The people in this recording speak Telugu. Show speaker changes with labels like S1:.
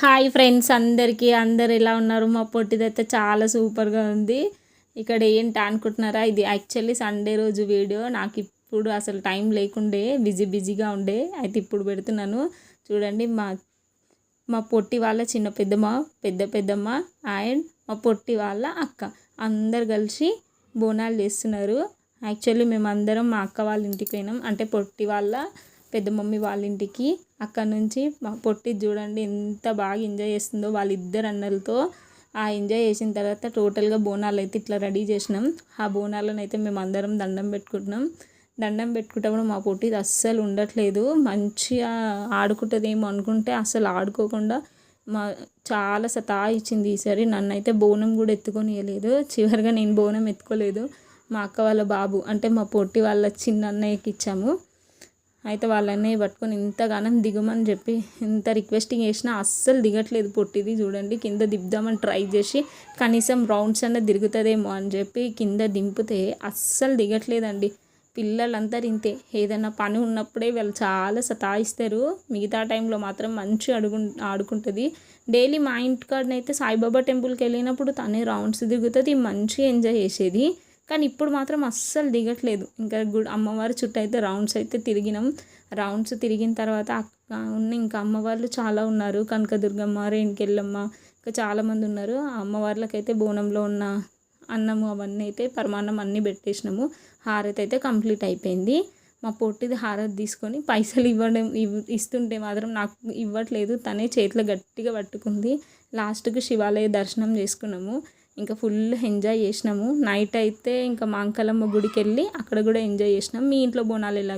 S1: హాయ్ ఫ్రెండ్స్ అందరికీ. అందరు ఎలా ఉన్నారు? మా పొట్టిదైతే చాలా సూపర్గా ఉంది. ఇక్కడ ఏంటి అనుకుంటున్నారా? ఇది యాక్చువల్లీ సండే రోజు వీడియో. నాకు ఇప్పుడు అసలు టైం లేకుండే బిజీ బిజీగా ఉండే. అయితే ఇప్పుడు పెడుతున్నాను. చూడండి మా మా పొట్టి వాళ్ళ చిన్న పెద్దమ్మ పెద్ద పెద్దమ్మ అండ్ మా పొట్టి వాళ్ళ అక్క. అందరు కలిసి బోనాలు చేస్తున్నారు. యాక్చువల్లీ మేము అందరం మా అక్క వాళ్ళ ఇంటికి పోయినాం. అంటే పొట్టి వాళ్ళ పెద్ద మమ్మీ వాళ్ళ ఇంటికి అక్కడ నుంచి మా పొట్టి చూడండి ఎంత బాగా ఎంజాయ్ చేస్తుందో వాళ్ళిద్దరు అన్నలతో. ఆ ఎంజాయ్ చేసిన తర్వాత టోటల్గా బోనాలు అయితే ఇట్లా రెడీ చేసినాం. ఆ బోనాలను అయితే మేము అందరం దండం పెట్టుకుంటున్నాం. దండం పెట్టుకుంటప్పుడు మా పొట్టి అస్సలు ఉండట్లేదు. మంచిగా ఆడుకుంటుందేమో అనుకుంటే అస్సలు ఆడుకోకుండా మా చాలా సతా ఇచ్చింది ఈసారి. నన్ను అయితే బోనం కూడా ఎత్తుకొని వేయలేదు చివరిగా నేను బోనం ఎత్తుకోలేదు. మా అక్క వాళ్ళ బాబు అంటే మా పొట్టి వాళ్ళ చిన్న అన్నయ్యకి ఇచ్చాము. అయితే వాళ్ళని పట్టుకొని ఇంతగానం దిగమని చెప్పి ఇంత రిక్వెస్టింగ్ చేసినా అస్సలు దిగట్లేదు పొట్టిది చూడండి. కింద దిద్దామని ట్రై చేసి కనీసం రౌండ్స్ అన్న తిరుగుతుందేమో అని చెప్పి కింద దింపితే అస్సలు దిగట్లేదండి. పిల్లలంతా ఇంతే ఏదైనా పని ఉన్నప్పుడే వాళ్ళు చాలా సతాయిస్తారు. మిగతా టైంలో మాత్రం మంచి అడుగు ఆడుకుంటుంది. డైలీ మా ఇంటికాడనైతే సాయిబాబా టెంపుల్కి వెళ్ళినప్పుడు తనే రౌండ్స్ తిరుగుతుంది మంచిగా ఎంజాయ్ చేసేది. కానీ ఇప్పుడు మాత్రం అస్సలు దిగట్లేదు. ఇంకా గుడ్ అమ్మవారి చుట్టూ అయితే రౌండ్స్ అయితే తిరిగినాం. రౌండ్స్ తిరిగిన తర్వాత అక్క ఉన్న ఇంకా అమ్మవార్లు చాలా ఉన్నారు. కనకదుర్గమ్మ రేణుకెళ్ళమ్మ ఇంకా చాలామంది ఉన్నారు. ఆ అమ్మవార్లకైతే బోనంలో ఉన్న అన్నము అవన్నీ అయితే పరమాన్నం అన్నీ పెట్టేసినాము. హారతి అయితే కంప్లీట్ అయిపోయింది. మా పొట్టిది హారతి తీసుకొని పైసలు ఇవ్వడం ఇస్తుంటే మాత్రం నాకు ఇవ్వట్లేదు. తనే చేతిలో గట్టిగా పట్టుకుంది. లాస్ట్కి శివాలయ దర్శనం చేసుకున్నాము. ఇంకా ఫుల్ ఎంజాయ్ చేసినాము. నైట్ అయితే ఇంకా మాంకలమ్మ గుడికి వెళ్ళి అక్కడ కూడా ఎంజాయ్ చేసినాం. మీ ఇంట్లో బోనాలు ఎలా